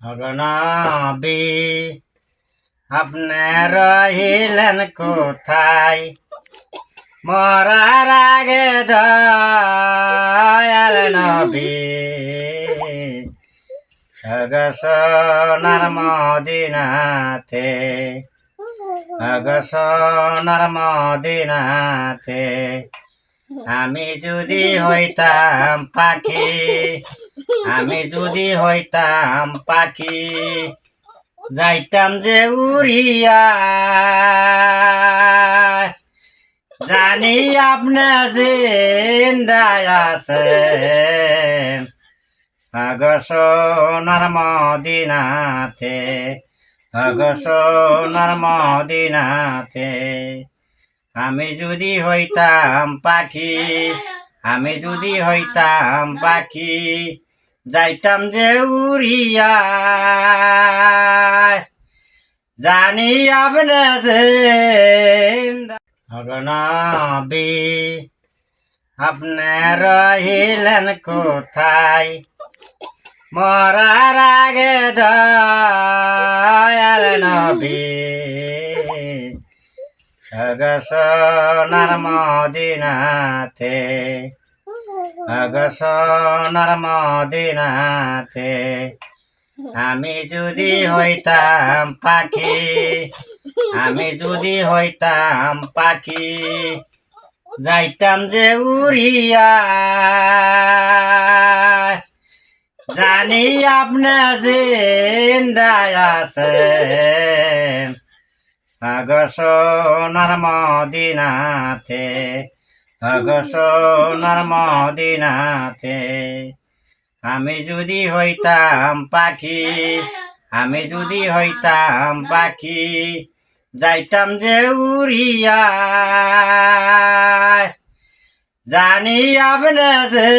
অগনবী আপনি রহিলেন কোথায় মরার আগে দয়াল নবী অগসনার মদিনাতে অগসনার মদিনাতে আমি যদি হইতাম পাখি আমি যদি হইতাম পাখি, যাইতাম যে উড়িয়া। জানি আপনি জিন্দায় আছেন। অগসনার মদিনাতে অগসনার মদিনাতে। আমি যদি হইতাম পাখি, আমি যদি হইতাম পাখি যাইতাম যে উড়িয়া জানি আপনি যে অগনবী আপনি রহিলেন কোথায়? মরার আগে দয়াল নবী। অগসনার মদিনাতে অগসনার মদিনাতে আমি যদি হইতাম পাখি, আমি যদি হইতাম পাখি, যাইতাম যে উড়িয়া। জানি আপনি জিন্দায় আছেন অগসনার মদিনাতে অগসনার মদিনাতে। আমি যদি হইতাম পাখি, আমি যদি হইতাম পাখি, যাইতাম যে উড়িয়া জানি আপনি যে